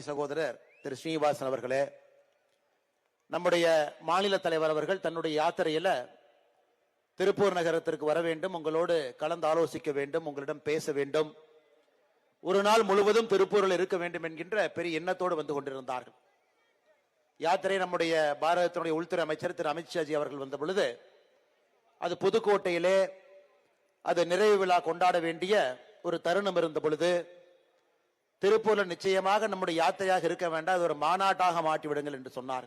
சகோதரர் திரு ஸ்ரீனிவாசன் அவர்களே நம்முடைய மாநில தலைவர் அவர்கள் தன்னுடைய யாத்திரையில திருப்பூர் நகரத்திற்கு வர வேண்டும் உங்களோடு கலந்து ஆலோசிக்க வேண்டும் உங்களிடம் பேச வேண்டும். ஒரு நாள் முழுவதும் திருப்பூரில் இருக்க வேண்டும் என்கின்ற பெரிய எண்ணத்தோடு வந்து கொண்டிருந்தார்கள். யாத்திரை நம்முடைய பாரதத்தினுடைய உள்துறை அமைச்சர் திரு அமித்ஷாஜி அவர்கள் வந்த பொழுது அது புதுக்கோட்டையிலே அது நிறைவு விழா கொண்டாட வேண்டிய ஒரு தருணம் இருந்த பொழுது திருப்பூரில் நிச்சயமாக நம்முடைய யாத்திரையாக இருக்க வேண்டாம். அது ஒரு மாநாட்டாக மாற்றிவிடுங்கள் என்று சொன்னார்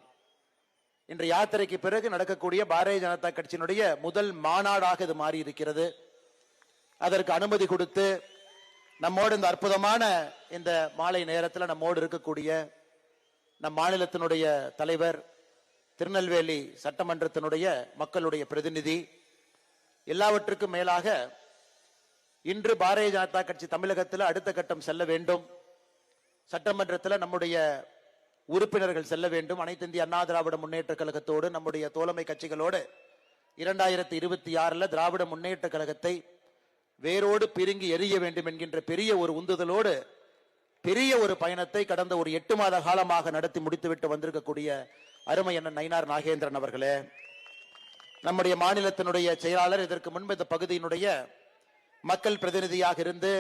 இன்று யாத்திரைக்கு பிறகு நடக்கக்கூடிய பாரதிய ஜனதா கட்சியினுடைய முதல் மாநாடாக இது மாறி இருக்கிறது அதற்கு அனுமதி கொடுத்து நம்மோடு இந்த அற்புதமான இந்த மாலை நேரத்தில் நம்மோடு இருக்கக்கூடிய நம் மாநிலத்தினுடைய தலைவர் திருநெல்வேலி சட்டமன்றத்தினுடைய மக்களுடைய பிரதிநிதி எல்லாவற்றுக்கும் மேலாக இன்று பாரதிய ஜனதா கட்சி தமிழகத்தில் அடுத்த கட்டம் செல்ல வேண்டும். சட்டமன்றத்தில் நம்முடைய உறுப்பினர்கள் செல்ல வேண்டும். அனைத்து இந்திய அண்ணா திராவிட முன்னேற்ற கழகத்தோடு நம்முடைய தோழமை கட்சிகளோடு இரண்டாயிரத்தி இருபத்தி ஆறில் திராவிட முன்னேற்ற கழகத்தை வேரோடு பிரிங்கி எரிய வேண்டும் என்கின்ற பெரிய ஒரு உந்துதலோடு பெரிய ஒரு பயணத்தை கடந்த ஒரு எட்டு மாத காலமாக நடத்தி முடித்துவிட்டு வந்திருக்கக்கூடிய அருமை அண்ணன் நயினார் நாகேந்திரன் அவர்களே. நம்முடைய மாநிலத்தினுடைய செயலாளர் இதற்கு முன்பு இந்த பகுதியினுடைய மக்கள் பிரதிநிதியாக இருந்து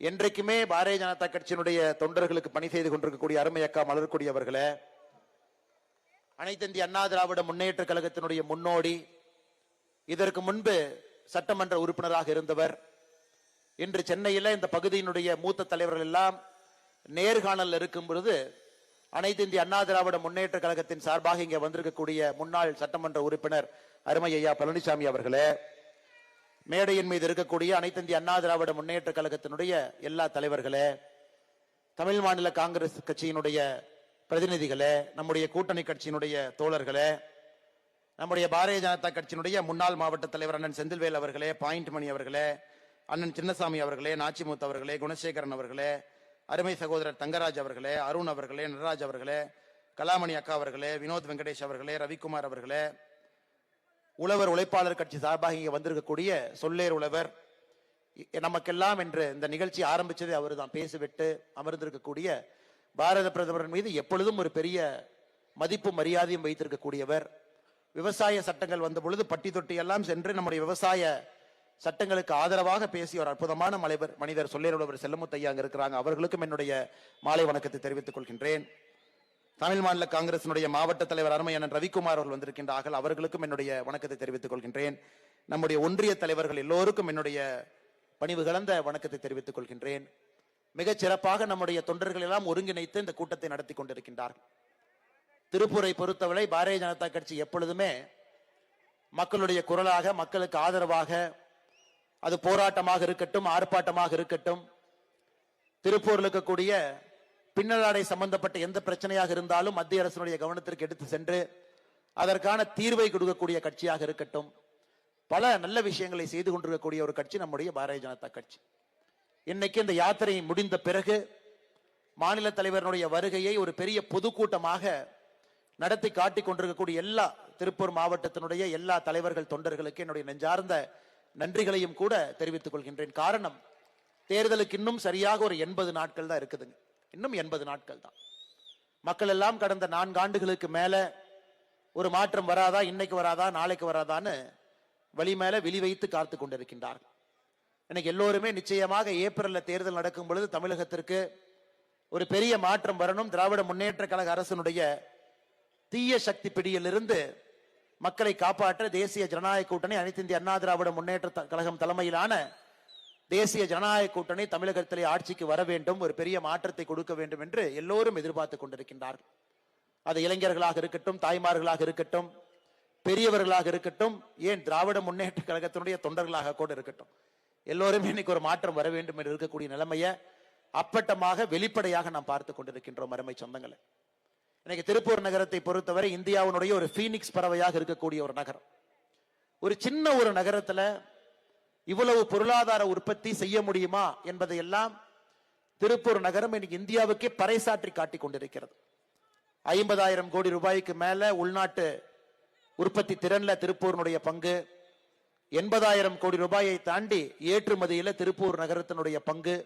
என்றைக்குமே பாரதிய ஜனதா கட்சியினுடைய தொண்டர்களுக்கு பணி செய்து கொண்டிருக்கக்கூடிய அருமை அக்கா மலர்கொடி அவர்களே அனைத்து அண்ணா திராவிட முன்னேற்ற கழகத்தினுடைய முன்னோடி இதற்கு முன்பு சட்டமன்ற உறுப்பினராக இருந்தவர் இன்று சென்னையில் இந்த பகுதியினுடைய மூத்த தலைவர்கள் எல்லாம் நேர்காணல் இருக்கும் பொழுது அனைத்து இந்திய அண்ணா திராவிட முன்னேற்ற கழகத்தின் சார்பாக இங்கே வந்திருக்கக்கூடிய முன்னாள் சட்டமன்ற உறுப்பினர் அருமையா பழனிசாமி அவர்களே மேடையின் மீது இருக்கக்கூடிய அனைத்து இந்திய அண்ணா திராவிட முன்னேற்ற கழகத்தினுடைய எல்லா தலைவர்களே தமிழ் மாநில காங்கிரஸ் கட்சியினுடைய பிரதிநிதிகளே நம்முடைய கூட்டணி கட்சியினுடைய தோழர்களே நம்முடைய பாரதிய ஜனதா கட்சியினுடைய முன்னாள் மாவட்ட தலைவர் அண்ணன் செந்தில்வேல் அவர்களே பாயிண்ட் மணி அவர்களே அண்ணன் சின்னசாமி அவர்களே நாச்சிமுத்து அவர்களே குணசேகரன் அவர்களே அருமை சகோதரர் தங்கராஜ் அவர்களே அருண் அவர்களே நடராஜ் அவர்களே கலாமணி அக்கா அவர்களே வினோத் வெங்கடேஷ் அவர்களே ரவிக்குமார் அவர்களே உழவர் உழைப்பாளர் கட்சி சார்பாக இங்கே வந்திருக்கக்கூடிய சொல்லேர் உழவர். நமக்கெல்லாம் என்று இந்த நிகழ்ச்சி ஆரம்பிச்சதே அவர் தான் பேசிவிட்டு அமர்ந்திருக்கக்கூடிய பாரத பிரதமர் மீது எப்பொழுதும் ஒரு பெரிய மதிப்பு மரியாதையும் வைத்திருக்கக்கூடியவர். விவசாய சட்டங்கள் வந்த பொழுது பட்டி தொட்டி எல்லாம் சென்று நம்முடைய விவசாய சட்டங்களுக்கு ஆதரவாக பேசிய ஒரு அற்புதமான மலைவர் மனிதர் சொல்லேர் உழவர் செல்லமுத்தையா அங்க இருக்கிறாங்க. அவர்களுக்கும் என்னுடைய மாலை வணக்கத்தை தெரிவித்துக் கொள்கின்றேன். தமிழ் மாநில காங்கிரசினுடைய மாவட்ட தலைவர் அருமை அண்ணன் ரவிக்குமார் அவர்கள் வந்திருக்கின்றார்கள் அவர்களுக்கும் என்னுடைய வணக்கத்தை தெரிவித்துக் கொள்கின்றேன். நம்முடைய ஒன்றிய தலைவர்கள் எல்லோருக்கும் என்னுடைய பணிவு கலந்த வணக்கத்தை தெரிவித்துக் கொள்கின்றேன். மிகச் சிறப்பாக நம்முடைய தொண்டர்கள் எல்லாம் ஒருங்கிணைத்து இந்த கூட்டத்தை நடத்தி கொண்டிருக்கின்றார்கள். திருப்பூரை பொறுத்தவரை பாரதிய ஜனதா கட்சி எப்பொழுதுமே மக்களுடைய குரலாக மக்களுக்கு ஆதரவாக அது போராட்டமாக இருக்கட்டும் ஆர்ப்பாட்டமாக இருக்கட்டும் திருப்பூரில் இருக்கக்கூடிய பின்னலாடை சம்பந்தப்பட்ட எந்த பிரச்சனையாக இருந்தாலும் மத்திய அரசினுடைய கவனத்திற்கு எடுத்து சென்று அதற்கான தீர்வை கொடுக்கக்கூடிய கட்சியாக இருக்கட்டும். பல நல்ல விஷயங்களை செய்து கொண்டிருக்கக்கூடிய ஒரு கட்சி நம்முடைய பாரதிய ஜனதா கட்சி. இன்னைக்கு இந்த யாத்திரை முடிந்த பிறகு மாநில தலைவருடைய வருகையை ஒரு பெரிய பொதுக்கூட்டமாக நடத்தி காட்டிக் கொண்டிருக்கக்கூடிய எல்லா திருப்பூர் மாவட்டத்தினுடைய எல்லா தலைவர்கள் தொண்டர்களுக்கு என்னுடைய நெஞ்சார்ந்த நன்றிகளையும் கூட தெரிவித்துக் கொள்கின்றேன். காரணம் தேர்தலுக்கு இன்னும் சரியாக ஒரு எண்பது நாட்கள் தான் இருக்குதுங்க. இன்னும் எண்பது நாட்கள் தான். மக்கள் எல்லாம் கடந்த நான்கு ஆண்டுகளுக்கு மேல ஒரு மாற்றம் வராதா இன்னைக்கு வராதா நாளைக்கு வராதான்னு வழி மேல விழி வைத்து காத்து கொண்டிருக்கின்றார்கள். இன்னைக்கு எல்லோருமே நிச்சயமாக ஏப்ரலில் தேர்தல் நடக்கும் பொழுது தமிழகத்திற்கு ஒரு பெரிய மாற்றம் வரணும். திராவிட முன்னேற்ற கழக அரசினுடைய தீய சக்தி பிடியிலிருந்து மக்களை காப்பாற்ற தேசிய ஜனநாயக கூட்டணி அனைத்து இந்திய அண்ணா திராவிட முன்னேற்ற கழகம் தலைமையிலான தேசிய ஜனநாயக கூட்டணி தமிழகத்திலே ஆட்சிக்கு வர வேண்டும் ஒரு பெரிய மாற்றத்தை கொடுக்க வேண்டும் என்று எல்லோரும் எதிர்பார்த்து கொண்டிருக்கின்றார்கள். அது இளைஞர்களாக இருக்கட்டும் தாய்மார்களாக இருக்கட்டும் பெரியவர்களாக இருக்கட்டும் ஏன் திராவிட முன்னேற்ற கழகத்தினுடைய தொண்டர்களாக கூட இருக்கட்டும். எல்லோருமே இன்னைக்கு ஒரு மாற்றம் வர வேண்டும் என்று இருக்கக்கூடிய நிலைமையை அப்பட்டமாக வெளிப்படையாக நாம் பார்த்து கொண்டிருக்கின்றோம் அருமை சொந்தங்களை. இன்னைக்கு திருப்பூர் நகரத்தை பொறுத்தவரை இந்தியாவினுடைய ஒரு ஃபீனிக்ஸ் பறவையாக இருக்கக்கூடிய ஒரு நகரம். ஒரு சின்ன ஒரு நகரத்துல இவ்வளவு பொருளாதார உற்பத்தி செய்ய முடியுமா என்பதையெல்லாம் திருப்பூர் நகரம் இன்னைக்கு இந்தியாவுக்கே பறைசாற்றி காட்டிக் கொண்டிருக்கிறது. ஐம்பதாயிரம் கோடி ரூபாய்க்கு மேல உள்நாட்டு உற்பத்தி திறன்ல திருப்பூரினுடைய பங்கு எண்பதாயிரம் கோடி ரூபாயை தாண்டி ஏற்றுமதியில திருப்பூர் நகரத்தினுடைய பங்கு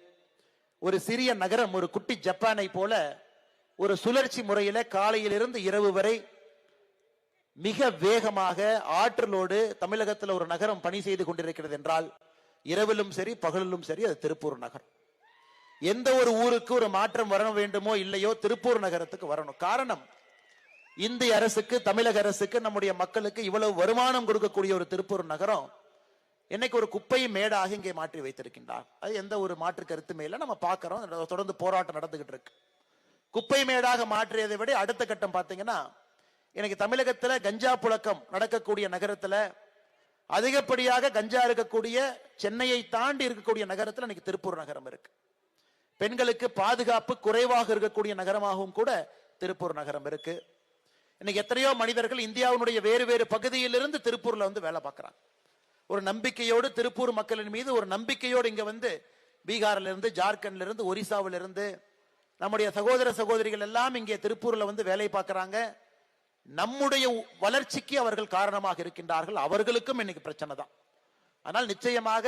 ஒரு சிறிய நகரம் ஒரு குட்டி ஜப்பானை போல ஒரு சுழற்சி முறையில காலையிலிருந்து இரவு வரை மிக வேகமாக ஆற்றலோடு தமிழகத்தில் ஒரு நகரம் பணி செய்து கொண்டிருக்கிறது என்றால் இரவிலும் சரி பகலிலும் சரி அது திருப்பூர் நகரம். எந்த ஒரு ஊருக்கு ஒரு மாற்றம் வர வேண்டுமோ இல்லையோ திருப்பூர் நகரத்துக்கு வரணும். காரணம் இந்திய அரசுக்கு தமிழக அரசுக்கு நம்முடைய மக்களுக்கு இவ்வளவு வருமானம் கொடுக்கக்கூடிய ஒரு திருப்பூர் நகரம் என்னைக்கு ஒரு குப்பை மேடாக இங்கே மாற்றி வைத்திருக்கின்றார். அது எந்த ஒரு மாற்று கருத்துமே இல்லை. நம்ம பார்க்கிறோம். தொடர்ந்து போராட்டம் நடந்துகிட்டு இருக்கு. குப்பை மேடாக மாற்றியதை விட அடுத்த கட்டம் பார்த்தீங்கன்னா எனக்கு தமிழகத்துல கஞ்சா புழக்கம் நடக்கக்கூடிய நகரத்துல அதிகப்படியாக கஞ்சா இருக்கக்கூடிய சென்னையை தாண்டி இருக்கக்கூடிய நகரத்துல இன்னைக்கு திருப்பூர் நகரம் இருக்கு. பெண்களுக்கு பாதுகாப்பு குறைவாக இருக்கக்கூடிய நகரமாகவும் கூட திருப்பூர் நகரம் இருக்கு. இன்னைக்கு எத்தனையோ மனிதர்கள் இந்தியாவினுடைய வேறு வேறு பகுதியிலிருந்து திருப்பூர்ல வந்து வேலை பார்க்கறாங்க. ஒரு நம்பிக்கையோடு திருப்பூர் மக்களின் மீது ஒரு நம்பிக்கையோடு இங்க வந்து பீகார்ல இருந்து ஜார்க்கண்ட்ல இருந்து ஒரிசாவில இருந்து நம்முடைய சகோதர சகோதரிகள் எல்லாம் இங்கே திருப்பூர்ல வந்து வேலை பார்க்கறாங்க. நம்முடைய வளர்ச்சிக்கு அவர்கள் காரணமாக இருக்கின்றார்கள். அவர்களுக்கும் இன்னைக்கு பிரச்சனை தான். ஆனால் நிச்சயமாக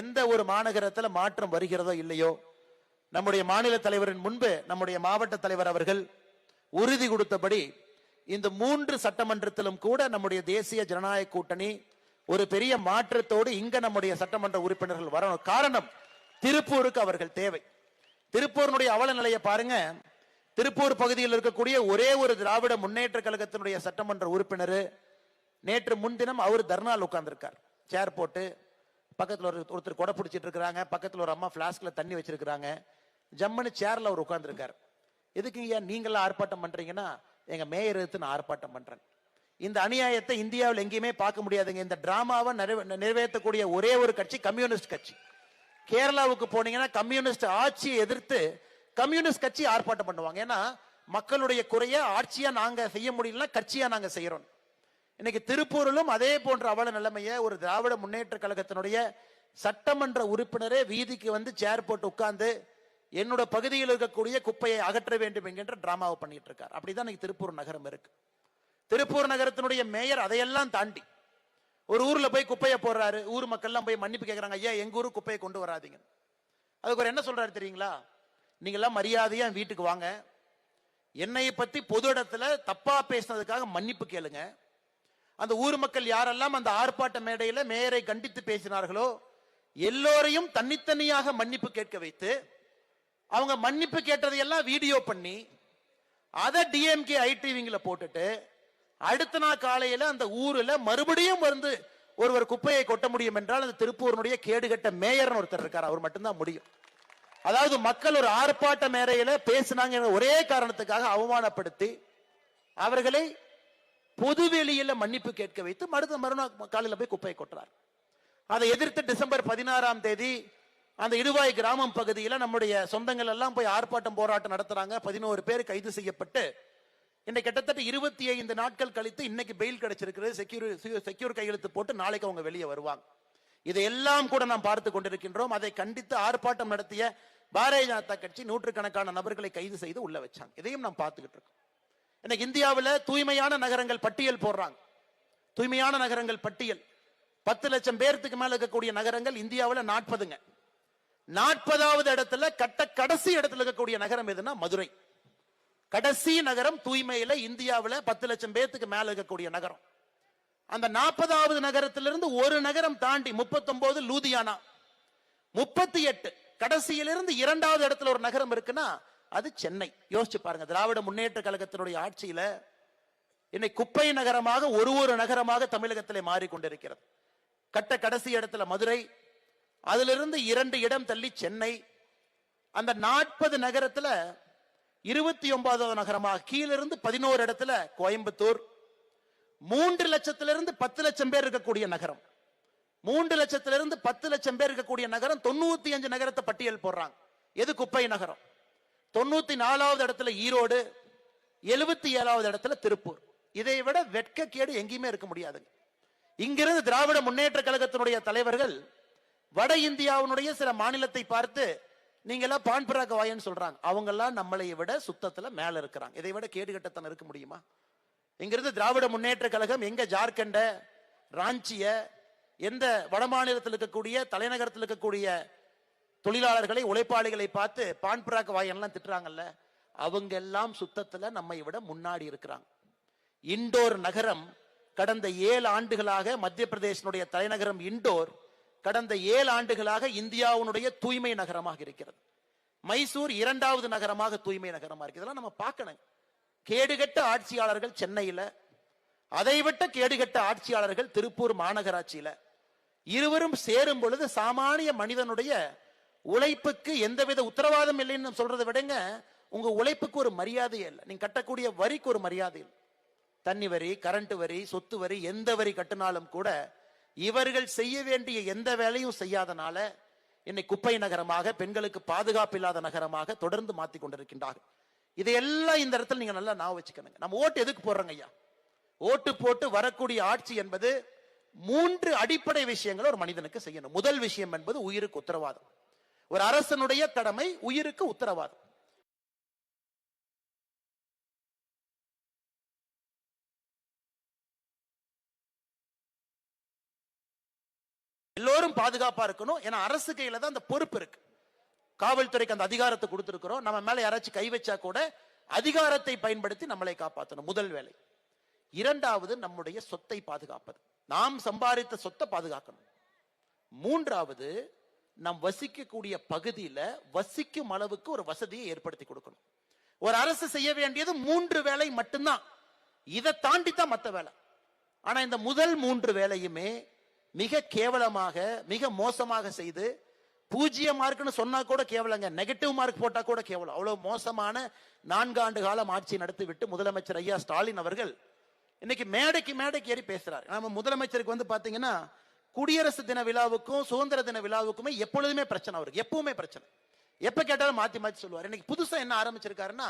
எந்த ஒரு மாநகரத்தில் மாற்றம் வருகிறதோ இல்லையோ நம்முடைய மாநில தலைவரின் முன்பு நம்முடைய மாவட்ட தலைவர் அவர்கள் உறுதி கொடுத்தபடி இந்த மூன்று சட்டமன்றத்திலும் கூட நம்முடைய தேசிய ஜனநாயக கூட்டணி ஒரு பெரிய மாற்றத்தோடு இங்க நம்முடைய சட்டமன்ற உறுப்பினர்கள் வரணும். காரணம் திருப்பூருக்கு அவர்கள் தேவை. திருப்பூரினுடைய அவல நிலையை பாருங்க. திருப்பூர் பகுதியில் இருக்கக்கூடிய ஒரே ஒரு திராவிட முன்னேற்ற கழகத்தினுடைய சட்டமன்ற உறுப்பினர். நேற்று முன்தினம் அவர் தர்ணால் உட்கார்ந்துருக்கார். சேர் போட்டு பக்கத்தில் ஒரு ஒருத்தர் கொடை பிடிச்சிட்டு இருக்கிறாங்க. பக்கத்தில் ஒரு அம்மா ஃப்ளாஸ்கில் தண்ணி வச்சிருக்கிறாங்க. ஜம்முன்னு சேர்ல அவர் உட்காந்துருக்கார் எதுக்கு ஏன் நீங்களாம் ஆர்ப்பாட்டம் பண்ணுறீங்கன்னா எங்கள் மேயர் எடுத்து நான் ஆர்ப்பாட்டம் பண்ணுறேன் இந்த அநியாயத்தை இந்தியாவில் எங்கேயுமே பார்க்க முடியாதுங்க. இந்த டிராமாவை நிறைவே- நிறைவேற்றக்கூடிய ஒரே ஒரு கட்சி கம்யூனிஸ்ட் கட்சி. கேரளாவுக்கு போனீங்கன்னா கம்யூனிஸ்ட் ஆட்சியை எதிர்த்து கம்யூனிஸ்ட் கட்சி ஆர்ப்பாட்டம் பண்ணுவாங்க. ஏன்னா மக்களுடைய குறைய ஆட்சியா நாங்க செய்ய முடியலன்னா கட்சியா நாங்க செய்யறோம். இன்னைக்கு திருப்பூரிலும் அதே போன்ற அவல நிலைமையை ஒரு திராவிட முன்னேற்ற கழகத்தினுடைய சட்டமன்ற உறுப்பினரே வீதிக்கு வந்து சேர் போட்டு உட்கார்ந்து என்னோட பகுதியில் இருக்கக்கூடிய குப்பையை அகற்ற வேண்டும் என்கின்ற டிராமாவை பண்ணிட்டு இருக்கார். அப்படிதான் இன்னைக்கு திருப்பூர் நகரம் இருக்கு. திருப்பூர் நகரத்தினுடைய மேயர் அதையெல்லாம் தாண்டி ஒரு ஊர்ல போய் குப்பையை போடுறாரு. ஊர் மக்கள்லாம் போய் மன்னிப்பு கேட்கறாங்க ஐயா எங்க ஊருக்கு குப்பையை கொண்டு வராதீங்க அதுக்கு ஒரு என்ன சொல்றாரு தெரியுங்களா? நீங்க எல்லாம் மரியாதையா என் வீட்டுக்கு வாங்க. என்னை பத்தி பொது இடத்துல தப்பா பேசினதுக்காக மன்னிப்பு கேளுங்க. அந்த ஊர் மக்கள் யாரெல்லாம் அந்த ஆர்ப்பாட்ட மேடையில மேயரை கண்டித்து பேசினார்களோ எல்லோரையும் தனித்தனியாக மன்னிப்பு கேட்க வைத்து அவங்க மன்னிப்பு கேட்டதையெல்லாம் வீடியோ பண்ணி அதை டிஎம்கே ஐடிவிங்கில் போட்டுட்டு அடுத்த நாள் காலையில் அந்த ஊரில் மறுபடியும் வந்து ஒருவர் குப்பையை கொட்ட முடியும் என்றால் அந்த திருப்பூரனுடைய கேடுகட்ட மேயர்னு ஒருத்தர் இருக்கார். அவர் மட்டும்தான் முடியும். அதாவது மக்கள் ஒரு ஆர்ப்பாட்ட மேடையில பேசினாங்க ஒரே காரணத்துக்காக அவமானப்படுத்தி அவர்களை பொதுவெளியில மன்னிப்பு கேட்க வைத்து மருத மறுநாள் காலையில் போய் குப்பையை கொட்டுறார். அதை எதிர்த்து டிசம்பர் பதினாறாம் தேதி அந்த இடுவாய் கிராமம் பகுதியில் நம்முடைய சொந்தங்கள் எல்லாம் போய் ஆர்ப்பாட்டம் போராட்டம் நடத்துறாங்க. பதினோரு பேர் கைது செய்யப்பட்டு இன்னைக்கு கிட்டத்தட்ட இருபத்தி ஐந்து நாட்கள் கழித்து இன்னைக்கு பெயில் கிடைச்சிருக்கிறது. செக்யூர் செக்யூர் கையெழுத்து போட்டு நாளைக்கு அவங்க வெளியே வருவாங்க. இதையெல்லாம் கூட நாம் பார்த்து கொண்டிருக்கின்றோம். அதை கண்டித்து ஆர்ப்பாட்டம் நடத்திய பாரதிய ஜனதா கட்சி நூற்றுக்கணக்கான நபர்களை கைது செய்து உள்ள வச்சாங்க. இதையும் நாம் பார்த்துக்கிட்டு இருக்கோம். இன்னைக்கு இந்தியாவில் தூய்மையான நகரங்கள் பட்டியல் போடுறாங்க. தூய்மையான நகரங்கள் பட்டியல். பத்து லட்சம் பேர்த்துக்கு மேல இருக்கக்கூடிய நகரங்கள் இந்தியாவில் நாற்பதுங்க. நாற்பதாவது இடத்துல கட்ட கடைசி இடத்துல இருக்கக்கூடிய நகரம் எதுன்னா மதுரை. கடைசி நகரம் தூய்மையில இந்தியாவில் பத்து லட்சம் பேர்த்துக்கு மேல இருக்கக்கூடிய நகரம். அந்த நாற்பதாவது நகரத்திலிருந்து ஒரு நகரம் தாண்டி முப்பத்தொன்பது லூதியானா. முப்பத்தி எட்டு கடைசியிலிருந்து இரண்டாவது இடத்துல ஒரு நகரம் இருக்குன்னா அது சென்னை. யோசிச்சு பாருங்க திராவிட முன்னேற்ற கழகத்தினுடைய ஆட்சியில என்னை குப்பை நகரமாக ஒரு ஒரு நகரமாக தமிழகத்திலே மாறிக்கொண்டிருக்கிறது. கட்ட கடைசி இடத்துல மதுரை அதிலிருந்து இரண்டு இடம் தள்ளி சென்னை. அந்த நாற்பது நகரத்துல இருபத்தி ஒன்பதாவது நகரமாக கீழிருந்து பதினோரு இடத்துல கோயம்புத்தூர். மூன்று லட்சத்திலிருந்து பத்து லட்சம் பேர் இருக்கக்கூடிய நகரம். மூன்று லட்சத்திலிருந்து பத்து லட்சம் பேர் இருக்கக்கூடிய நகரம் தொண்ணூத்தி அஞ்சு நகரத்தை பட்டியல் போடுறாங்க. எது குப்பை நகரம்? தொண்ணூத்தி நாலாவது இடத்துல ஈரோடு எழுபத்தி ஏழாவது இடத்துல திருப்பூர். இதை விட வெட்கக்கேடு எங்கேயுமே இருக்க முடியாதுங்க. இங்கிருந்து திராவிட முன்னேற்ற கழகத்தினுடைய தலைவர்கள் வட இந்தியாவினுடைய சில மாநிலத்தை பார்த்து நீங்க எல்லாம் பான் பராக்க வாயன்னு சொல்றாங்க. அவங்க எல்லாம் நம்மளை விட சுத்தத்துல மேல இருக்கிறாங்க. இதை விட கேடுகட்டத்தனம் இருக்க முடியுமா? இங்கிருந்து திராவிட முன்னேற்ற கழகம் எங்க ஜார்க்கண்ட ராஞ்சிய எந்த வட மாநிலத்தில் இருக்கக்கூடிய தலைநகரத்தில் இருக்கக்கூடிய தொழிலாளர்களை உழைப்பாளிகளை பார்த்து பான்புராக்கு வாயெல்லாம் திட்டுறாங்கல்ல அவங்க எல்லாம் சுத்தத்துல நம்மை விட முன்னாடி இருக்கிறாங்க. இண்டோர் நகரம் கடந்த ஏழு ஆண்டுகளாக மத்திய பிரதேசனுடைய தலைநகரம் இண்டோர் கடந்த ஏழு ஆண்டுகளாக இந்தியாவுடைய தூய்மை நகரமாக இருக்கிறது. மைசூர் இரண்டாவது நகரமாக தூய்மை நகரமா இருக்கு. இதெல்லாம் நம்ம பார்க்கணும். கேடுகட்ட ஆட்சியாளர்கள் சென்னையில அதைவிட்ட கேடுகட்ட ஆட்சியாளர்கள் திருப்பூர் மாநகராட்சியில. இருவரும் சேரும் பொழுது சாமானிய மனிதனுடைய உழைப்புக்கு எந்தவித உத்தரவாதம் இல்லைன்னு சொல்றதை விடங்க உங்க உழைப்புக்கு ஒரு மரியாதையே இல்லை. நீங்க கட்டக்கூடிய வரிக்கு ஒரு மரியாதை இல்லை. தண்ணி வரி கரண்ட் வரி சொத்து வரி எந்த வரி கட்டினாலும் கூட இவர்கள் செய்ய வேண்டிய எந்த வேலையும் செய்யாதனால என்னை குப்பை நகரமாக பெண்களுக்கு பாதுகாப்பு இல்லாத நகரமாக தொடர்ந்து மாத்திக் கொண்டிருக்கின்றார்கள். இதையெல்லாம் இந்த இடத்துல நீங்க நல்லா நான் வச்சுக்கணுங்க. நம்ம ஓட்டு எதுக்கு போடுறோங்க ஐயா? ஓட்டு போட்டு வரக்கூடிய ஆட்சி என்பது மூன்று அடிப்படை விஷயங்களை ஒரு மனிதனுக்கு செய்யணும். முதல் விஷயம் என்பது உயிருக்கு உத்தரவாதம். ஒரு அரசனுடைய கடமை உயிருக்கு உத்தரவாதம். எல்லோரும் பாதுகாப்பா இருக்கணும். ஏன்னா அரசு கையில தான் அந்த பொறுப்பு இருக்கு. காவல்துறைக்கு அந்த அதிகாரத்தை கொடுத்துருக்குறோம். நம்ம மேலே யாராச்சும் கை வச்சா கூட அதிகாரத்தை பயன்படுத்தி நம்மளை காப்பாற்றணும் முதல் வேலை. இரண்டாவது நம்முடைய சொத்தை பாதுகாப்பது. நாம் சம்பாதித்த சொத்தை பாதுகாக்கணும். மூன்றாவது நாம் வசிக்கக்கூடிய பகுதியில வசிக்கும் அளவுக்கு ஒரு வசதியை ஏற்படுத்தி கொடுக்கணும். ஒரு அரசு செய்ய வேண்டியது மூன்று வேலை மட்டும்தான். இதை தாண்டி தான் மற்ற வேலை. ஆனா இந்த முதல் மூன்று வேலையுமே மிக கேவலமாக மிக மோசமாக செய்து பூஜ்ஜிய மார்க்னு சொன்னா கூட கேவலங்க. நெகட்டிவ் மார்க் போட்டா கூட கேவலம். அவ்வளவு மோசமான நான்காண்டு காலம் ஆட்சி நடத்தி விட்டு முதலமைச்சர் ஐயா ஸ்டாலின் அவர்கள் இன்னைக்கு மேடைக்கு மேடைக்கு ஏறி பேசுறாரு. நம்ம முதலமைச்சருக்கு வந்து பாத்தீங்கன்னா குடியரசு தின விழாவுக்கும் சுதந்திர தின விழாவுக்குமே எப்பொழுதுமே பிரச்சனை அவருக்கு. எப்பவுமே பிரச்சனை. எப்ப கேட்டாலும் மாத்தி மாத்தி சொல்லுவார். இன்னைக்கு புதுசா என்ன ஆரம்பிச்சிருக்காருன்னா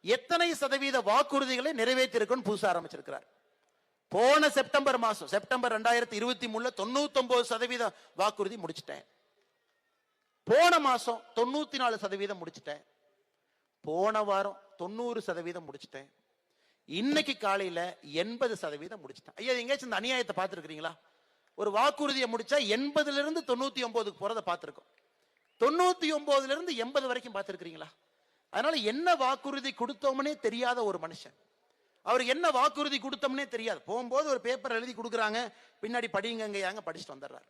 எத்தனை சதவீத வாக்குறுதிகளை நிறைவேற்றிருக்குன்னு புதுசா ஆரம்பிச்சிருக்கிறார். போன செப்டம்பர் மாசம் செப்டம்பர் ரெண்டாயிரத்தி இருபத்தி மூணுல தொண்ணூத்தி ஒன்பது சதவீத வாக்குறுதி முடிச்சிட்டேன். போன மாசம் தொண்ணூத்தி நாலு சதவீதம் முடிச்சிட்டேன். போன வாரம் தொண்ணூறு சதவீதம் முடிச்சிட்டேன். இன்னைக்கு காலையில எண்பது சதவீதம் முடிச்சிட்டேன். ஐயா எங்கேயாச்சும் இந்த அநியாயத்தை பார்த்துருக்கீங்களா ஒரு வாக்குறுதியை முடிச்சா எண்பதுல இருந்து தொண்ணூத்தி ஒன்பதுக்கு போறதை பார்த்திருக்கோம். தொண்ணூத்தி ஒன்பதுல இருந்து எண்பது வரைக்கும் பார்த்திருக்கிறீங்களா? அதனால என்ன வாக்குறுதி கொடுத்தோம்னே தெரியாத ஒரு மனுஷன். அவருக்கு என்ன வாக்குறுதி கொடுத்தோம்னே தெரியாது. போகும்போது ஒரு பேப்பர் எழுதி கொடுக்குறாங்க பின்னாடி படிங்கங்கையாங்க படிச்சுட்டு வந்துடுறாரு.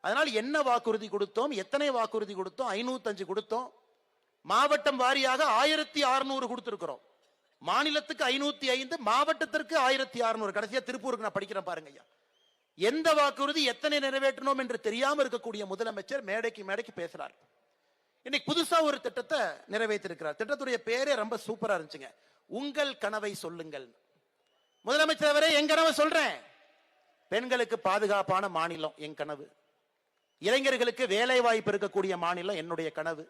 அதனால் என்ன வாக்குறுதி கொடுத்தோம்? எத்தனை வாக்குறுதி கொடுத்தோம்? ஐநூத்தஞ்சு கொடுத்தோம். மாவட்டம் வாரியாக ஆயிரத்தி அறுநூறு கொடுத்துருக்குறோம். மாநிலத்துக்கு ஐநூத்தி ஐந்து மாவட்டத்திற்கு ஆயிரத்தி அறுநூறு. கடைசியா திருப்பூருக்கு நான் படிக்கிறேன் பாருங்க ஐயா. எந்த வாக்குறுதி எத்தனை நிறைவேற்றணும் என்று தெரியாமல் இருக்கக்கூடிய முதலமைச்சர் மேடைக்கு மேடைக்கு பேசுறார். இன்னைக்கு புதுசா ஒரு திட்டத்தை நிறைவேற்றிருக்கிறார். திட்டத்துடைய பேரே ரொம்ப சூப்பரா இருந்துச்சுங்க. உங்கள் கனவை சொல்லுங்கள். முதலமைச்சர் அவரே என் கனவை சொல்றேன். பெண்களுக்கு பாதுகாப்பான மாநிலம் என் கனவு. இளைஞர்களுக்கு வேலை வாய்ப்பு இருக்கக்கூடிய மாநிலம் என்னுடைய கனவு.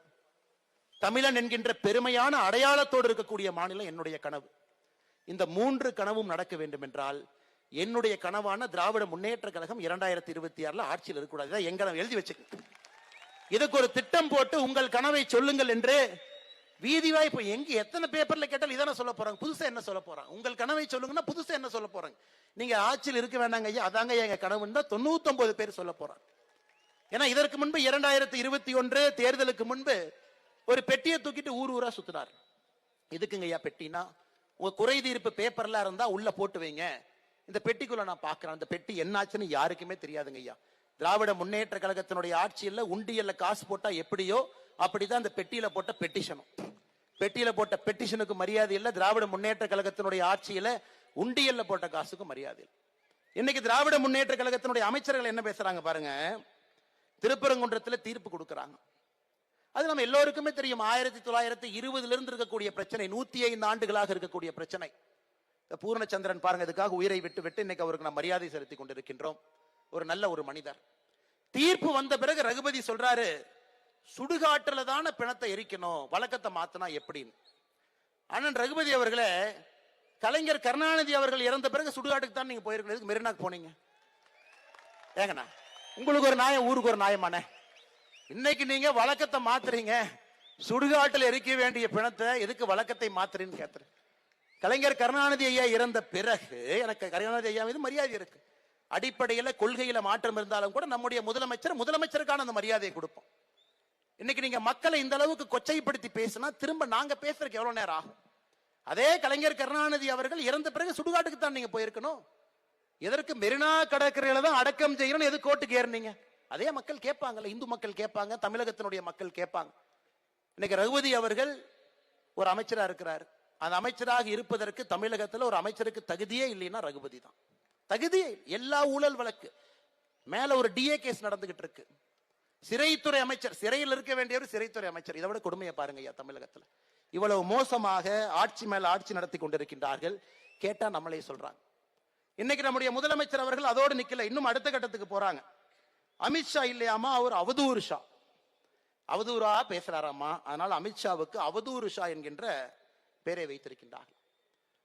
தமிழன் என்கின்ற பெருமையான அடையாளத்தோடு இருக்கக்கூடிய மாநிலம் என்னுடைய கனவு. இந்த மூன்று கனவும் நடக்க வேண்டும் என்றால் என்னுடைய கனவான திராவிட முன்னேற்ற கழகம் இரண்டாயிரத்தி இருபத்தி ஆறுல ஆட்சியில் இருக்கக்கூடாது எங்க எழுதி வச்சுக்க. இதுக்கு ஒரு திட்டம் போட்டு உங்கள் கனவை சொல்லுங்கள் என்று வீதி வாய்ப்பு எங்க எத்தனை பேப்பர்ல கேட்டால் இதான சொல்ல போறாங்க. புதுசா என்ன சொல்ல போறாங்க? உங்கள் கனவை சொல்லுங்கன்னா புதுசா என்ன சொல்ல போறாங்க? நீங்க ஆட்சியில் இருக்க வேண்டாங்க ஐயா. அதாங்க எங்க கனவுன்னு தான் தொண்ணூத்தொன்பது பேர் சொல்ல போறாங்க. ஏன்னா இதற்கு முன்பு இரண்டாயிரத்தி இருபத்தி ஒன்று தேர்தலுக்கு முன்பு ஒரு பெட்டியை தூக்கிட்டு ஊர் ஊரா சுத்தினார். எதுக்குங்க ஐயா பெட்டினா உங்க குறை தீர்ப்பு பேப்பர்ல இருந்தா உள்ள போட்டு வைங்க. இந்த பெட்டிக்குள்ள நான் பாக்குறேன். அந்த பெட்டி என்னாச்சுன்னு யாருக்குமே தெரியாதுங்க ஐயா திராவிட முன்னேற்ற கழகத்தினுடைய ஆட்சியில் உண்டியல்ல காசு போட்டா எப்படியோ அப்படிதான் அந்த பெட்டியில போட்ட பெட்டிஷனும். பெட்டியில போட்ட பெட்டிஷனுக்கு மரியாதை இல்லை. திராவிட முன்னேற்ற கழகத்தினுடைய ஆட்சியில உண்டியல்ல போட்ட காசுக்கு மரியாதை இல்லை. இன்னைக்கு திராவிட முன்னேற்ற கழகத்தினுடைய அமைச்சர்கள் என்ன பேசுறாங்க பாருங்க. திருப்பரங்குன்றத்துல தீர்ப்பு கொடுக்கறாங்க. அது நம்ம எல்லோருக்குமே தெரியும். ஆயிரத்தி தொள்ளாயிரத்தி இருபதுல இருந்து இருக்கக்கூடிய பிரச்சனை நூத்தி ஐந்து ஆண்டுகளாக இருக்கக்கூடிய பிரச்சனை. இந்த பூர்ணச்சந்திரன் பாருங்க இதுக்காக உயிரை விட்டு விட்டு இன்னைக்கு அவருக்கு நாம் மரியாதை செலுத்தி கொண்டிருக்கின்றோம். ஒரு நல்ல ஒரு மனிதர். தீர்ப்பு வந்த பிறகு ரகுபதி சொல்றாரு சுடுகாட்டுல தான பிணத்தை எரிக்கணும் வழக்கத்தை மாத்தினா எப்படின்னு. அண்ணன் ரகுபதி அவர்களே கலைஞர் கருணாநிதி அவர்கள் இறந்த பிறகு சுடுகாட்டுக்கு தான் நீங்க போயிருக்கீங்க. மெரினாக்கு போனீங்க? ஏங்கண்ணா. உங்களுக்கு ஒரு நியாயம் ஊருக்கு ஒரு நியாயமானே இன்னைக்கு நீங்க வழக்கத்தை மாத்துறீங்க. சுடுகாட்டில் எரிக்க வேண்டிய பிணத்தை எதுக்கு வழக்கத்தை மாத்துறீன்னு கேட்குறேன். கலைஞர் கருணாநிதி ஐயா இறந்த பிறகு எனக்கு கருணாநிதி ஐயா மீது மரியாதை இருக்கு. அடிப்படையில் கொள்கையில மாற்றம் இருந்தாலும் கூட நம்முடைய முதலமைச்சர் முதலமைச்சருக்கான அந்த மரியாதையை கொடுப்போம். இன்னைக்கு நீங்க மக்களை இந்த அளவுக்கு கொச்சைப்படுத்தி பேசினா திரும்ப நாங்க பேசுறதுக்கு எவ்வளவு நேரம் ஆகும்? அதே கலைஞர் கருணாநிதி அவர்கள் இறந்த பிறகு சுடுகாட்டுக்கு தான் நீங்க போயிருக்கணும். எதற்கு மெரினா கடற்கரையில தான் அடக்கம் செய்யணும் எது கோட்டுக்கு ஏறினீங்க? அதே மக்கள் கேட்பாங்கல்ல இந்து மக்கள் கேட்பாங்க தமிழகத்தினுடைய மக்கள் கேட்பாங்க. இன்னைக்கு ரகுபதி அவர்கள் ஒரு அமைச்சரா இருக்கிறார். அந்த அமைச்சராக இருப்பதற்கு தமிழகத்துல ஒரு அமைச்சருக்கு தகுதியே இல்லைன்னா ரகுபதி தான். தகுதியே எல்லா ஊழல் வழக்கு. மேல ஒரு டிஏ கேஸ் நடந்துகிட்டு இருக்கு. சிறைத்துறை அமைச்சர் சிறையில் இருக்க வேண்டியவர் சிறைத்துறை அமைச்சர். இதை விட கொடுமையை பாருங்க ஐயா தமிழகத்துல. இவ்வளவு மோசமாக ஆட்சி மேல ஆட்சி நடத்தி கொண்டிருக்கின்றார்கள். கேட்டா நம்மளே சொல்றாங்க. இன்னைக்கு நம்முடைய முதலமைச்சர் அவர்கள் அதோடு நிக்கல. இன்னும் அடுத்த கட்டத்துக்கு போறாங்க. அமித்ஷா இல்லையாமா? அவர் அவதூறு ஷா. அவதூறா பேசுறாராமா? அதனால் அமித்ஷாவுக்கு அவதூறு ஷா என்கின்ற பெயரை வைத்திருக்கின்றார்கள்.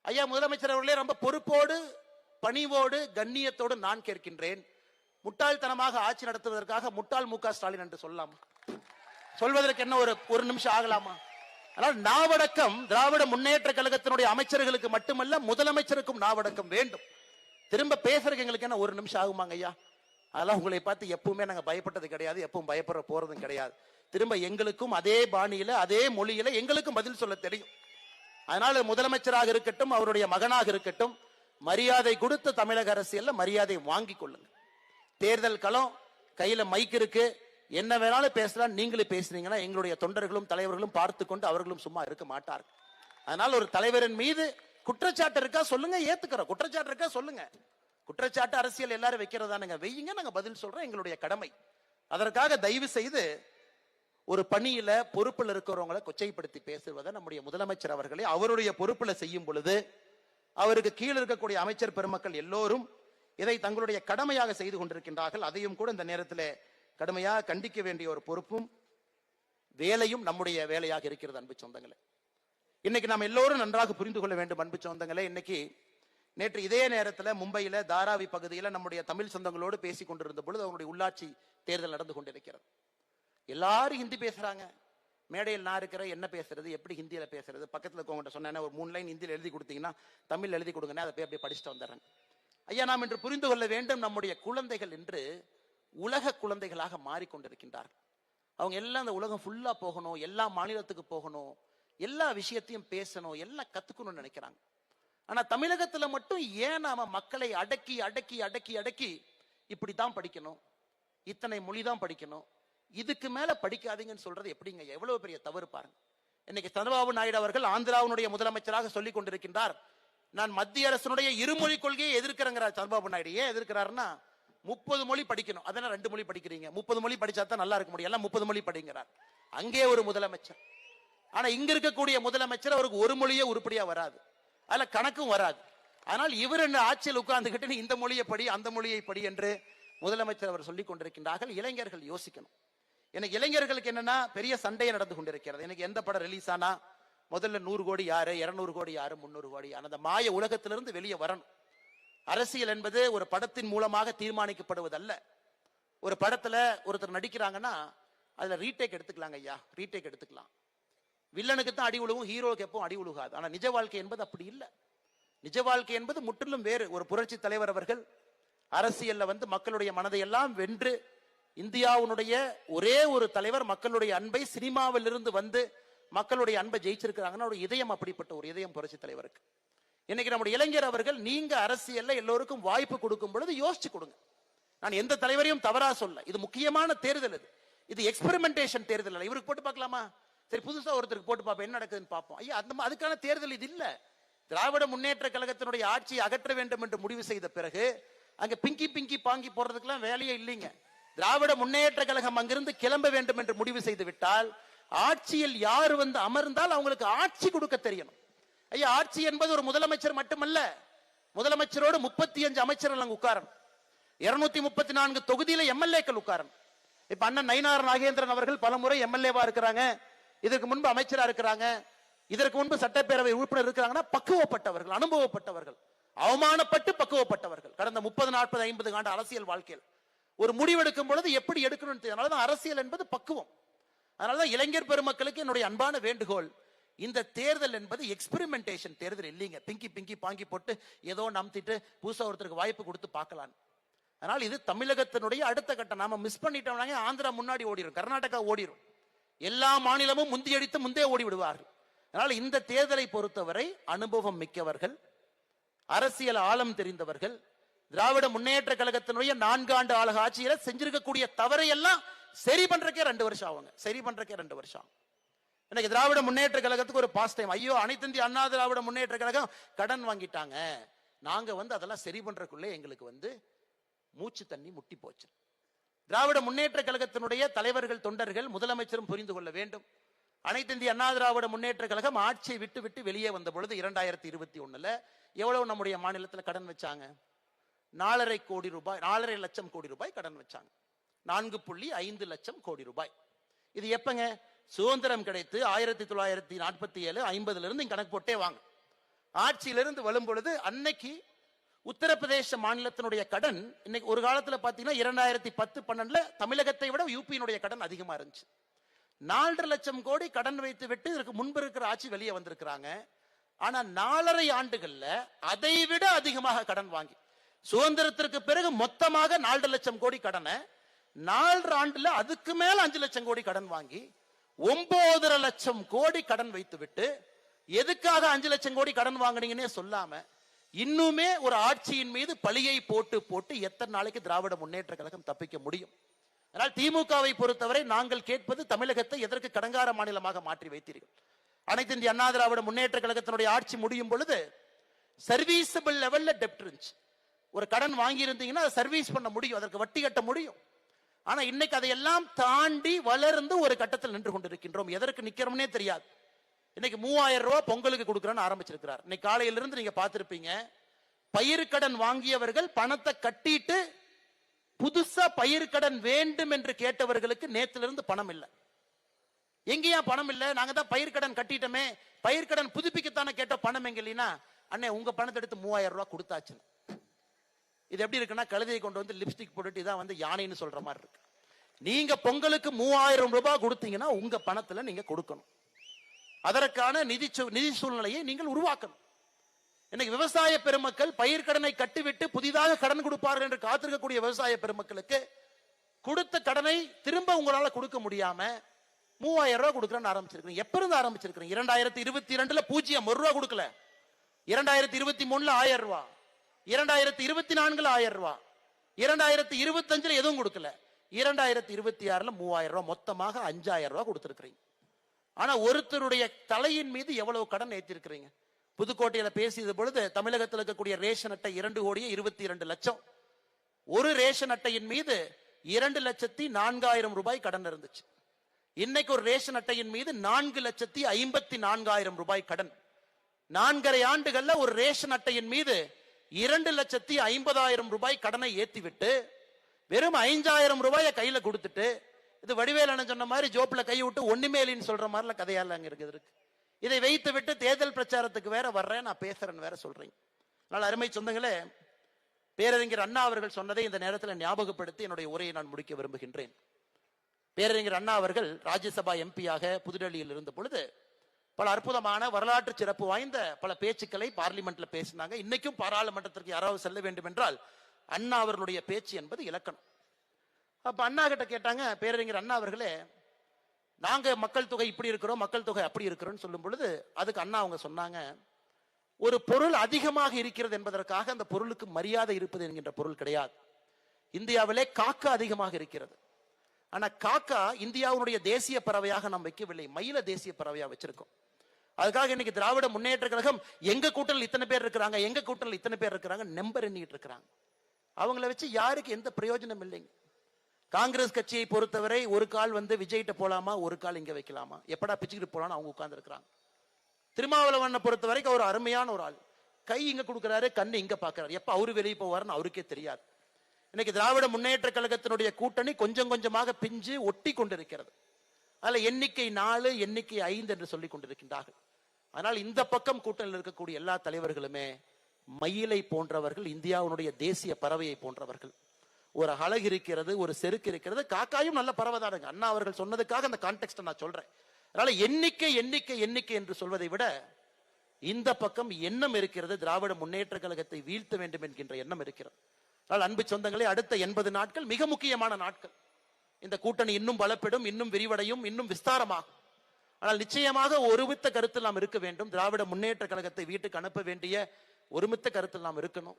ஐயா முதலமைச்சர் அவர்களே ரொம்ப பொறுப்போடு பணிவோடு கண்ணியத்தோடு நான் கேட்கின்றேன். முட்டாள்தனமாக ஆட்சி நடத்துவதற்காக முட்டாள் மு ஸ்டாலின் என்று சொல்லலாமா? சொல்வதற்கு என்ன ஒரு ஒரு நிமிஷம் ஆகலாமா? ஆனால் நாவடக்கம் திராவிட முன்னேற்ற கழகத்தினுடைய அமைச்சர்களுக்கு மட்டுமல்ல முதலமைச்சருக்கும் நாவடக்கம் வேண்டும். திரும்ப பேசுறதுக்கு எங்களுக்கு என்ன ஒரு நிமிஷம் ஆகுமாங்க ஐயா? அதெல்லாம் உங்களை பார்த்து எப்பவுமே நாங்கள் பயப்பட்டது கிடையாது எப்பவும் பயப்பட போறதும் கிடையாது. திரும்ப எங்களுக்கும் அதே பாணியில அதே மொழியில எங்களுக்கும் பதில் சொல்ல தெரியும். அதனால முதலமைச்சராக இருக்கட்டும் அவருடைய மகனாக இருக்கட்டும் மரியாதை கொடுத்த தமிழக அரசியல்ல மரியாதை வாங்கி கொள்ளுங்க. தேர்தல் களம் கையில மைக் இருக்கு. என்ன வேணாலும் பேசலாம் நீங்களும் பேசுனீங்கன்னா எங்களுடைய தொண்டர்களும் தலைவர்களும் பார்த்து கொண்டு அவர்களும் சும்மா இருக்க மாட்டார்கள். அதனால ஒரு தலைவரின் மீது குற்றச்சாட்டு இருக்கா சொல்லுங்க ஏத்துக்கிறோம். குற்றச்சாட்டு இருக்கா சொல்லுங்க. குற்றச்சாட்டு அரசியல் எல்லாரும் வைக்கிறதானுங்க. வெய்யுங்க நாங்க பதில் சொல்றோம் எங்களுடைய கடமை. அதற்காக தயவு செய்து ஒரு பணியில பொறுப்புல இருக்கிறவங்களை கொச்சைப்படுத்தி பேசுவதை நம்முடைய முதலமைச்சர் அவர்களே அவருடைய பொறுப்புல செய்யும் பொழுது அவருக்கு கீழ் இருக்கக்கூடிய அமைச்சர் பெருமக்கள் எல்லோரும் இதை தங்களுடைய கடமையாக செய்து கொண்டிருக்கின்றார்கள். அதையும் கூட இந்த நேரத்தில் கடுமையாக கண்டிக்க வேண்டிய ஒரு பொறுப்பும் வேலையும் நம்முடைய வேலையாக இருக்கிறது அன்பு சொந்தங்களே. இன்னைக்கு நாம் எல்லோரும் நன்றாக புரிந்து கொள்ள வேண்டும் அன்பு சொந்தங்களே. இன்னைக்கு நேற்று இதே நேரத்தில் மும்பையில் தாராவி பகுதியில் நம்முடைய தமிழ் சொந்தங்களோடு பேசி கொண்டிருந்த பொழுது அவங்களுடைய உள்ளாட்சி தேர்தல் நடந்து கொண்டிருக்கிறது. எல்லாரும் ஹிந்தி பேசுறாங்க. மேடையில் நான் இருக்கிற என்ன பேசுறது எப்படி ஹிந்தியில பேசுறது? பக்கத்தில் இருக்கவங்ககிட்ட சொன்னேன் ஒரு மூணு லைன் ஹிந்தியில் எழுதி கொடுத்தீங்கன்னா தமிழ் எழுதி கொடுங்கன்னு அதை போய் அப்படியே படிச்சுட்டு வந்துடுறேன். ஐயா நாம் இன்று புரிந்து கொள்ள வேண்டும் நம்முடைய குழந்தைகள் இன்று உலக குழந்தைகளாக மாறிக்கொண்டிருக்கின்றார்கள். அவங்க எல்லாம் அந்த உலகம் ஃபுல்லாக போகணும் எல்லா மாநிலத்துக்கு போகணும் எல்லா விஷயத்தையும் பேசணும் எல்லாம் கத்துக்கணும்னு நினைக்கிறாங்க. ஆனா தமிழகத்துல மட்டும் ஏன் நாம மக்களை அடக்கி அடக்கி அடக்கி அடக்கி இப்படித்தான் படிக்கணும்? இத்தனை மொழிதான் படிக்கணும்? இதுக்கு மேல படிக்காதீங்கன்னு சொல்றது எப்படிங்க? எவ்வளவு பெரிய தவறு பாருங்க. இன்னைக்கு சந்திரபாபு நாயுடு அவர்கள் ஆந்திராவினுடைய முதலமைச்சராக சொல்லிக் கொண்டிருக்கின்றார். நான் மத்திய அரசினுடைய இருமொழி கொள்கையை எதிர்க்கிறேங்கிறார் சந்திரபாபு நாயுடு. ஏன் எதிர்க்கிறாருன்னா முப்பது மொழி படிக்கணும். அதெல்லாம் ரெண்டு மொழி படிக்கிறீங்க? முப்பது மொழி படிச்சா தான் நல்லா இருக்க முடியும். எல்லாம் முப்பது மொழி படிங்கிறார். அங்கே ஒரு முதலமைச்சர். ஆனா இங்க இருக்கக்கூடிய முதலமைச்சர் அவருக்கு ஒரு மொழியே உருப்படியா வராது. அதுல கணக்கும் வராது. ஆனால் இவர் என்ன ஆட்சியில் உட்கார்ந்துகிட்டு இந்த மொழியை படி அந்த மொழியை படி என்று முதலமைச்சர் அவர் சொல்லிக் கொண்டிருக்கின்றார்கள். இளைஞர்கள் யோசிக்கணும். எனக்கு இளைஞர்களுக்கு என்னன்னா பெரிய சண்டையை நடந்து கொண்டிருக்கிறது. எனக்கு எந்த படம் ரிலீஸ் ஆனா முதல்ல நூறு கோடி யாரு இருநூறு கோடி யாரு முந்நூறு கோடி யாரு? அந்த மாய உலகத்திலிருந்து வெளியே வரணும். அரசியல் என்பது ஒரு படத்தின் மூலமாக தீர்மானிக்கப்படுவதல்ல. ஒரு படத்துல ஒருத்தர் நடிக்கிறாங்கன்னா அதுல ரீடேக் எடுத்துக்கலாங்க ஐயா. ரீடேக் எடுத்துக்கலாம். வில்லனுக்கு தான் அடி உழுவும் ஹீரோவுக்கு எப்பவும் அடி உழுகாது. ஆனால் நிஜ வாழ்க்கை என்பது அப்படி இல்லை. நிஜ வாழ்க்கை என்பது முற்றிலும் வேறு. ஒரு புரட்சி தலைவர் அவர்கள் அரசியல்ல வந்து மக்களுடைய மனதை எல்லாம் வென்று இந்தியாவுடைய ஒரே ஒரு தலைவர் மக்களுடைய அன்பை சினிமாவிலிருந்து வந்து மக்களுடைய அன்பை ஜெயிச்சிருக்கிறாங்கன்னா ஒரு இதயம் அப்படிப்பட்ட ஒரு இதயம் புரட்சி தலைவருக்கு இன்னைக்கு நம்முடைய இளைஞர் அவர்கள் நீங்க அரசியல்ல எல்லோருக்கும் வாய்ப்பு கொடுக்கும் பொழுது யோசிச்சு கொடுங்க. நான் எந்த தலைவரையும் தவறா சொல்ல. இது முக்கியமான தேர்தல் இது இது எக்ஸ்பெரிமெண்டேஷன் தேர்தல் அல்ல. இவருக்கு போட்டு பார்க்கலாமா? சரி புதுசா ஒருத்தருக்கு போட்டு பார்ப்போம் என்ன நடக்குதுன்னு பார்ப்போம். ஐயா அந்த அதுக்கான தேர்தல் இது இல்ல. திராவிட முன்னேற்ற கழகத்தினுடைய ஆட்சியை அகற்ற வேண்டும் என்று முடிவு செய்த பிறகு அங்க பிங்கி பிங்கி பாங்கி போடுறதுக்கெல்லாம் வேலையே இல்லைங்க. திராவிட முன்னேற்ற கழகம் அங்கிருந்து கிளம்ப வேண்டும் என்று முடிவு செய்து விட்டால் ஆட்சியில் யார் வந்து அமர்ந்தால் அவங்களுக்கு ஆட்சி கொடுக்க தெரியணும். ஐயா ஆட்சி என்பது ஒரு முதலமைச்சர் மட்டுமல்ல முதலமைச்சரோடு முப்பத்தி அஞ்சு அமைச்சர்கள் அங்கே உட்காரணும். இருநூத்தி முப்பத்தி நான்கு தொகுதியில எம்எல்ஏக்கள் உட்காரணும். இப்ப அண்ணன் நயினார் நாகேந்திரன் அவர்கள் பலமுறை எம்எல்ஏவா இருக்கிறாங்க. இதற்கு முன்பு அமைச்சராக இருக்கிறாங்க. இதற்கு முன்பு சட்டப்பேரவை உறுப்பினர் இருக்கிறாங்கன்னா பக்குவப்பட்டவர்கள் அனுபவப்பட்டவர்கள் அவமானப்பட்டு பக்குவப்பட்டவர்கள். கடந்த முப்பது நாற்பது ஐம்பது ஆண்டு அரசியல் வாழ்க்கையில். ஒரு முடிவெடுக்கும் பொழுது எப்படி எடுக்கணும்னு தெரியும். அதனாலதான் அரசியல் என்பது பக்குவம். அதனாலதான் இளைஞர் பெருமக்களுக்கு என்னுடைய அன்பான வேண்டுகோள் இந்த தேர்தல் என்பது எக்ஸ்பெரிமெண்டேஷன் தேர்தல் இல்லைங்க. பிங்கி பிங்கி பாங்கி போட்டு ஏதோ நம்பிட்டு புதுசாக ஒருத்தருக்கு வாய்ப்பு கொடுத்து பார்க்கலாம் அதனால் இது தமிழகத்தினுடைய அடுத்த கட்டம். நாம மிஸ் பண்ணிட்டோம்னாங்க ஆந்திரா முன்னாடி ஓடிடும் கர்நாடகா ஓடிடும் எல்லா மாநிலமும் முந்தியடித்து முந்தே ஓடி விடுவார்கள். அதனால் இந்த தேர்தலை பொறுத்தவரை அனுபவம் மிக்கவர்கள் அரசியல் ஆழம் தெரிந்தவர்கள் திராவிட முன்னேற்ற கழகத்தினுடைய நான்காண்டு ஆளுக ஆட்சியில செஞ்சிருக்கக்கூடிய தவறை எல்லாம் சரி பண்றக்கே ரெண்டு வருஷம் ஆகுங்க. சரி பண்றக்கே ரெண்டு வருஷம் ஆகும். திராவிட முன்னேற்ற கழகத்துக்கு ஒரு பாஸ் டைம் ஐயோ அனைத்து இந்திய அண்ணா திராவிட முன்னேற்ற கழகம் கடன் வாங்கிட்டாங்க. நாங்க வந்து அதெல்லாம் சரி பண்றதுக்குள்ளே எங்களுக்கு வந்து மூச்சு தண்ணி முட்டி போச்சு. திராவிட முன்னேற்ற கழகத்தினுடைய தலைவர்கள் தொண்டர்கள் முதலமைச்சரும் புரிந்து கொள்ள வேண்டும். அனைத்து இந்திய அண்ணா திராவிட முன்னேற்ற கழகம் ஆட்சியை விட்டு விட்டு வெளியே வந்த பொழுது இரண்டாயிரத்தி இருபத்தி ஒண்ணுல எவ்வளவு நம்முடைய மாநிலத்தில் கடன் வச்சாங்க? நாலரை கோடி ரூபாய் நாலரை லட்சம் கோடி ரூபாய் கடன் வச்சாங்க. நான்கு புள்ளி ஐந்து லட்சம் கோடி ரூபாய். இது எப்பங்க? சுதந்திரம் கிடைத்து ஆயிரத்தி தொள்ளாயிரத்தி நாற்பத்தி ஏழு ஐம்பதுல இருந்து கணக்கு போட்டே வாங்க. ஆட்சியிலிருந்து வரும் பொழுது அன்னைக்கு உத்தரப்பிரதேச மாநிலத்தினுடைய கடன் இன்னைக்கு ஒரு காலத்தில் பார்த்தீங்கன்னா இரண்டாயிரத்தி பத்து பன்னெண்டுல தமிழகத்தை விட யூபியினுடைய கடன் அதிகமாக இருந்துச்சு. நாலரை லட்சம் கோடி கடன் வைத்து விட்டு இதற்கு முன்பு இருக்கிற ஆட்சி வெளியே வந்திருக்கிறாங்க. ஆனால் நாலரை ஆண்டுகளில் அதை விட அதிகமாக கடன் வாங்கி சுதந்திரத்திற்கு பிறகு மொத்தமாக நாலரை லட்சம் கோடி கடனை நாலரை ஆண்டுல அதுக்கு மேல அஞ்சு லட்சம் கோடி கடன் வாங்கி ஒன்பதரை லட்சம் கோடி கடன் வைத்து விட்டு எதுக்காக அஞ்சு லட்சம் கோடி கடன் வாங்குனீங்கன்னே சொல்லாம இன்னுமே ஒரு ஆட்சியின் மீது பழியை போட்டு போட்டு எத்தனை நாளைக்கு திராவிட முன்னேற்ற கழகம் தப்பிக்க முடியும்? அதனால் திமுகவை பொறுத்தவரை நாங்கள் கேட்பது தமிழகத்தை எதற்கு கடங்கார மாநிலமாக மாற்றி வைத்தீர்கள்? அனைத்து இந்திய அண்ணா திராவிட முன்னேற்ற கழகத்தினுடைய ஆட்சி முடியும் பொழுது சர்வீசபிள் லெவல்ல டெப்ட் இருந்துச்சு. ஒரு கடன் வாங்கி இருந்தீங்கன்னா அதை சர்வீஸ் பண்ண முடியும் அதற்கு வட்டி கட்ட முடியும். ஆனா இன்னைக்கு அதையெல்லாம் தாண்டி வளர்ந்து ஒரு கட்டத்தில் நின்று கொண்டிருக்கின்றோம். எதற்கு நிக்கிறோம்னே தெரியாது. இன்னைக்கு மூவாயிரம் ரூபாய் பொங்கலுக்கு கொடுக்குறேன்னு ஆரம்பிச்சிருக்கிறார். இன்னைக்கு காலையிலிருந்து நீங்க பார்த்திருப்பீங்க பயிர்க்கடன் வாங்கியவர்கள் பணத்தை கட்டிட்டு புதுசா பயிர்க்கடன் வேண்டும் என்று கேட்டவர்களுக்கு நேத்துல இருந்து பணம் இல்லை. எங்கேயா பணம் இல்லை? நாங்க தான் பயிர்க்கடன் கட்டிட்டோமே. பயிர்க்கடன் புதுப்பிக்கத்தானே கேட்ட பணம் எங்க இல்லைன்னா அண்ணே உங்க பணத்தை எடுத்து மூவாயிரம் ரூபாய் கொடுத்தாச்சு இது எப்படி இருக்குன்னா கழுதையை கொண்டு வந்து லிப்ஸ்டிக் போட்டுட்டு இதான் வந்து யானைன்னு சொல்ற மாதிரி இருக்கு. நீங்க பொங்கலுக்கு மூவாயிரம் ரூபாய் கொடுத்தீங்கன்னா உங்க பணத்துல நீங்க கொடுக்கணும். அதற்கான நிதி நிதி சூழ்நிலையை நீங்கள் உருவாக்கணும். இன்னைக்கு விவசாய பெருமக்கள் பயிர்க்கடனை கட்டிவிட்டு புதிதாக கடன் கொடுப்பார்கள் என்று காத்திருக்கக்கூடிய விவசாய பெருமக்களுக்கு கொடுத்த கடனை திரும்ப உங்களால கொடுக்க முடியாம மூவாயிரம் ரூபாய் கொடுக்குறேன்னு ஆரம்பிச்சிருக்கீங்க எப்ப இருந்து ஆரம்பிச்சிருக்கீங்க இரண்டாயிரத்தி இருபத்தி ரெண்டுல பூஜ்ஜியம் ஒரு ரூபா கொடுக்கல. இரண்டாயிரத்தி இருபத்தி மூணுல ஆயிரம் ரூபா இரண்டாயிரத்தி இருபத்தி நான்குல ஆயிரம் ரூபா இரண்டாயிரத்தி இருபத்தஞ்சுல எதுவும் கொடுக்கல. இரண்டாயிரத்தி இருபத்தி ஆறுல மூவாயிரம் ரூபாய் மொத்தமாக அஞ்சாயிரம் ரூபாய் கொடுத்திருக்கிறீங்க. ஆனா ஒருத்தருடைய தலையின் மீது எவ்வளவு கடன் ஏற்றிருக்கிறீங்க புதுக்கோட்டையில பேசியது பொழுது தமிழகத்தில் இருக்கக்கூடிய ரேஷன் அட்டை இரண்டு கோடியே இருபத்தி இரண்டு லட்சம். ஒரு ரேஷன் அட்டையின் மீது இரண்டு லட்சத்தி நான்காயிரம் ரூபாய் கடன் இருந்துச்சு. இன்னைக்கு ஒரு ரேஷன் அட்டையின் மீது நான்கு லட்சத்தி ஐம்பத்தி நான்காயிரம் ரூபாய் கடன். நான்கரை ஆண்டுகள்ல ஒரு ரேஷன் அட்டையின் மீது இரண்டு லட்சத்தி ஐம்பதாயிரம் ரூபாய் கடனை ஏத்தி விட்டு வெறும் ஐந்தாயிரம் ரூபாயை கையில கொடுத்துட்டு இது வடிவேலன்னு சொன்ன மாதிரி ஜோப்ல கை விட்டு ஒண்ணுமே இல்லைன்னு சொல்ற மாதிரிலாம் கதையால அங்க இருக்குது இருக்கு. இதை வைத்து விட்டு தேர்தல் பிரச்சாரத்துக்கு வேற வர்றேன் நான் பேசுறேன்னு வேற சொல்றேன் அதனால் அருமை சொந்தங்களே பேரறிஞர் அண்ணா அவர்கள் சொன்னதை இந்த நேரத்தில் ஞாபகப்படுத்தி என்னுடைய உரையை நான் முடிக்க விரும்புகின்றேன். பேரறிஞர் அண்ணா அவர்கள் ராஜ்யசபா எம்பியாக புதுடெல்லியில் இருந்த பொழுது பல அற்புதமான வரலாற்று சிறப்பு வாய்ந்த பல பேச்சுக்களை பார்லிமெண்ட்ல பேசினாங்க. இன்னைக்கும் பாராளுமன்றத்திற்கு யாராவது செல்ல வேண்டும் என்றால் அண்ணா அவர்களுடைய பேச்சு என்பது இலக்கணம். அப்ப அண்ணா கிட்ட கேட்டாங்க பேரறிஞர் அண்ணா அவர்களே நாங்க மக்கள் தொகை இப்படி இருக்கிறோம் மக்கள் தொகை அப்படி இருக்கிறோம்னு சொல்லும் பொழுது அதுக்கு அண்ணா அவங்க சொன்னாங்க ஒரு பொருள் அதிகமாக இருக்கிறது என்பதற்காக அந்த பொருளுக்கு மரியாதை இருப்பது என்கின்ற பொருள் கிடையாது. இந்தியாவிலே காக்கா அதிகமாக இருக்கிறது. ஆனா காக்கா இந்தியாவுடைய தேசிய பறவையாக நாம் வைக்கவில்லை மயில தேசிய பறவையாக வச்சிருக்கோம். அதுக்காக இன்னைக்கு திராவிட முன்னேற்ற கழகம் எங்க கூட்டணியில் இத்தனை பேர் இருக்கிறாங்க எங்க கூட்டணியில் இத்தனை பேர் இருக்கிறாங்க நம்பர் எண்ணிட்டு இருக்கிறாங்க. அவங்கள வச்சு யாருக்கு எந்த பிரயோஜனம் இல்லைங்க. காங்கிரஸ் கட்சியை பொறுத்தவரை ஒரு கால் வந்து விஜய்கிட்ட போலாமா ஒரு கால் இங்க வைக்கலாமா? எப்படா பிச்சுக்கிட்டு போலான்னு அவங்க உட்கார்ந்துருக்கிறாங்க. திருமாவளவனை பொறுத்த வரைக்கும் அவர் அருமையான ஒரு ஆள். கை இங்க கொடுக்குறாரு கண்ணு இங்க பாக்குறாரு எப்ப அவரு வெளியே போவாருன்னு அவருக்கே தெரியாது. இன்னைக்கு திராவிட முன்னேற்ற கழகத்தினுடைய கூட்டணி கொஞ்சம் கொஞ்சமாக பிஞ்சு ஒட்டி கொண்டிருக்கிறது. அதுல எண்ணிக்கை நாலு எண்ணிக்கை ஐந்து என்று சொல்லி கொண்டிருக்கின்றார்கள். அதனால் இந்த பக்கம் கூட்டணியில் இருக்கக்கூடிய எல்லா தலைவர்களுமே மயிலை போன்றவர்கள் இந்தியாவினுடைய தேசிய பறவையை போன்றவர்கள். ஒரு அழகு இருக்கிறது ஒரு செருக்கு இருக்கிறது. காக்காயும் நல்ல பறவை தானுங்க அண்ணா அவர்கள் சொன்னதுக்காக அந்த கான்டெக்ட் நான் சொல்றேன். அதனால எண்ணிக்கை எண்ணிக்கை எண்ணிக்கை என்று சொல்வதை விட இந்த பக்கம் எண்ணம் இருக்கிறது. திராவிட முன்னேற்ற கழகத்தை வீழ்த்த வேண்டும் என்கின்ற எண்ணம் இருக்கிறது. அதனால் அன்பு சொந்தங்களே அடுத்த எண்பது நாட்கள் மிக முக்கியமான நாட்கள். இந்த கூட்டணி இன்னும் பலப்படும் இன்னும் விரிவடையும் இன்னும் விஸ்தாரமாகும். ஆனால் நிச்சயமாக ஒருமித்த கருத்தில் நாம் இருக்க வேண்டும். திராவிட முன்னேற்ற கழகத்தை வீட்டுக்கு அனுப்ப வேண்டிய ஒருமித்த கருத்தில் நாம் இருக்கணும்.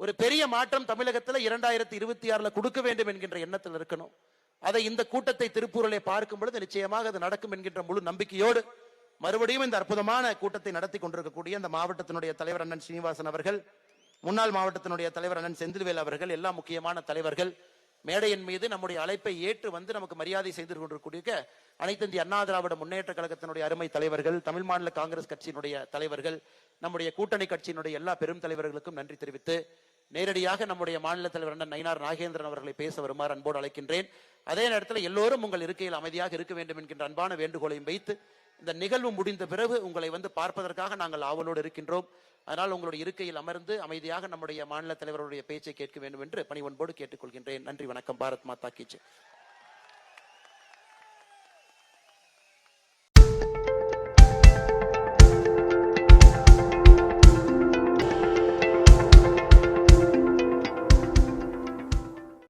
ஒரு பெரிய மாற்றம் தமிழகத்தில் இரண்டாயிரத்தி இருபத்தி ஆறுல கொடுக்க வேண்டும் என்கின்ற எண்ணத்தில் இருக்கணும். அதை இந்த கூட்டத்தை திருப்பூரிலே பார்க்கும் பொழுது நிச்சயமாக அது நடக்கும் என்கின்ற முழு நம்பிக்கையோடு மறுபடியும் இந்த அற்புதமான கூட்டத்தை நடத்தி கொண்டிருக்கக்கூடிய அந்த மாவட்டத்தினுடைய தலைவர் அண்ணன் சீனிவாசன் அவர்கள் முன்னாள் மாவட்டத்தினுடைய தலைவர் அண்ணன் செந்தில்வேல் அவர்கள் எல்லா முக்கியமான தலைவர்கள் மேடையின் மீது நம்முடைய அழைப்பை ஏற்று வந்து நமக்கு மரியாதை செய்து கொண்டிருக்கூடிய அனைத்து இந்திய அண்ணா திராவிட முன்னேற்ற கழகத்தினுடைய அருமை தலைவர்கள் தமிழ் மாநில காங்கிரஸ் கட்சியினுடைய தலைவர்கள் நம்முடைய கூட்டணி கட்சியினுடைய எல்லா பெரும் தலைவர்களுக்கும் நன்றி தெரிவித்து நேரடியாக நம்முடைய மாநில தலைவர் அண்ணன் நயினார் நாகேந்திரன் அவர்களை பேச வருமாறு அன்போடு அழைக்கின்றேன். அதே நேரத்தில் எல்லோரும் உங்கள் இருக்கையில் அமைதியாக இருக்க வேண்டும் என்கின்ற அன்பான வேண்டுகோளையும் வைத்து இந்த நிகழ்வு முடிந்த பிறகு உங்களை வந்து பார்ப்பதற்காக நாங்கள் ஆவலோடு இருக்கின்றோம். அதனால் உங்களுடைய இருக்கையில் அமர்ந்து அமைதியாக நம்முடைய மாநில தலைவருடைய பேச்சை கேட்க வேண்டும் என்று பணி ஒன்போடு கேட்டுக்கொள்கின்றேன். நன்றி வணக்கம். பாரத் மாதா கீச்சு